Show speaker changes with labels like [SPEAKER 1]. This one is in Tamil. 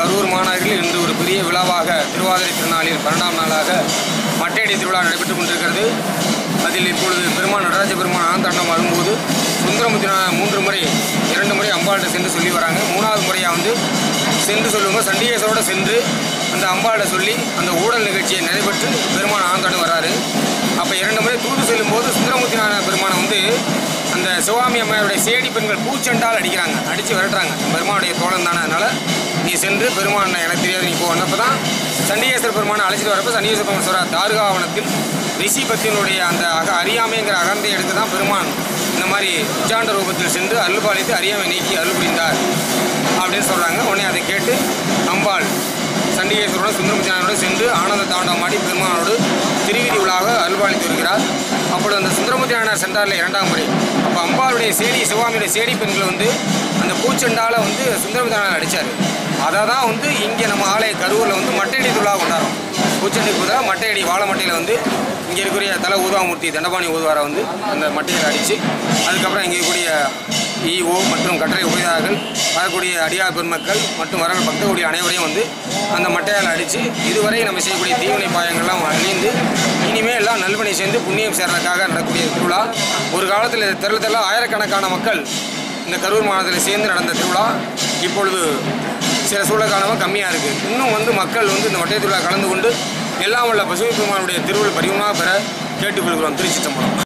[SPEAKER 1] கரூர் மாநகரில் இன்று ஒரு பெரிய விழாவாக திருவாதிரை திருநாளில் பன்னெண்டாம் நாளாக மட்டையடி திருவிழா நடைபெற்றுக் கொண்டிருக்கிறது. அதில் இப்பொழுது பெருமான் நடராஜ பெருமான் ஆனந்தாண்டம் வரும்போது சுந்தரமுத்தின மூன்று முறை இரண்டு முறை அம்பாள்கிட்ட சென்று சொல்லி வராங்க. மூணாவது முறையாக வந்து சென்று சொல்லுவாங்க சண்டிகேஸ்வரோட சென்று அந்த அம்பாள்கிட்ட சொல்லி அந்த ஊடல் நிகழ்ச்சியை நடைபெற்று பெருமான் ஆனந்தாண்டம் வர்றாரு. அப்போ இரண்டு முறை தூது செல்லும்போது சுந்தரமுத்தினார பெருமானை வந்து அந்த சிவாமி அம்மையாருடைய சேடி பெண்கள் பூச்செண்டால் அடிக்கிறாங்க அடித்து விரட்டுறாங்க. பெருமானுடைய தோழன் தானே அதனால் நீ சென்று பெருமான் எனக்கு தெரியாது நீ போ. அப்போ தான் சண்டிகேஸ்வர பெருமானை அழைச்சிட்டு வரப்போ சண்டிகேஸ்வர பெருமான் சொல்கிற தாருகாவனத்தில் ரிஷி பத்தினுடைய அந்த அக அறியாமைங்கிற அகந்தை எடுத்து தான் பெருமான் இந்த மாதிரி உச்சாண்ட ரூபத்தில் சென்று அருள்பாலித்து அறியாமை நீக்கி அருள் புரிந்தார் அப்படின்னு சொல்கிறாங்க உடனே அதை கேட்டு அம்பாள் சண்டிகேஸ்வரோட சுந்தரமுத்தியானோடு சென்று ஆனந்த தாண்டவம் ஆடி பெருமானோடு திருவிதி உலாக அருள்பாலித்து வருகிறார். அப்பொழுது அந்த சுந்தரமுத்தியானார் சென்றாரில் இரண்டாம் முறை. அப்போ அம்பாளுடைய சேடி சிவாமியுடைய சேடி பெண்கள் வந்து அந்த பூச்செண்டால் வந்து சுந்தரமுத்தியானார் அடித்தார் அதை தான் வந்து இங்கே நம்ம ஆலய கரூரில் வந்து மட்டையடி விழா கொண்டாடும் பூச்செண்டி பதிலாக மட்டையடி வாழை மட்டையில் வந்து இங்கே இருக்கக்கூடிய தல ஊதாமூர்த்தி தண்டபாணி ஊதுவாரை வந்து அந்த மட்டையில் அடித்து அதுக்கப்புறம் இங்கே இருக்கக்கூடிய இஓ மற்றும் கட்டளை உபயோகர்கள் வரக்கூடிய அடியார் பெருமக்கள் மற்றும் வர பக்தர்களுடைய அனைவரையும் வந்து அந்த மட்டையால் அடித்து இதுவரை நம்ம செய்யக்கூடிய தீவினை பாயங்கள்லாம் அழிந்து நல்வினை புண்ணியம் சேர்றதுக்காக நடக்கக்கூடிய திருவிழா. ஒரு காலத்தில் தெருள் தெருள ஆயிரக்கணக்கான மக்கள் இந்த கரூர் மாவட்டத்தில் சேர்ந்து நடந்த திருவிழா. இப்பொழுது சில சூழல் காலமாக கம்மியாக இருக்குது இன்னும் வந்து மக்கள் வந்து இந்த மட்டை திருவிழா கலந்து கொண்டு எல்லாம் உள்ள பசுமை பெருமானுடைய திருவிழா பரிவுமாக பெற கேட்டுக்கொள்கிறோம் திருச்சி சம்பளம்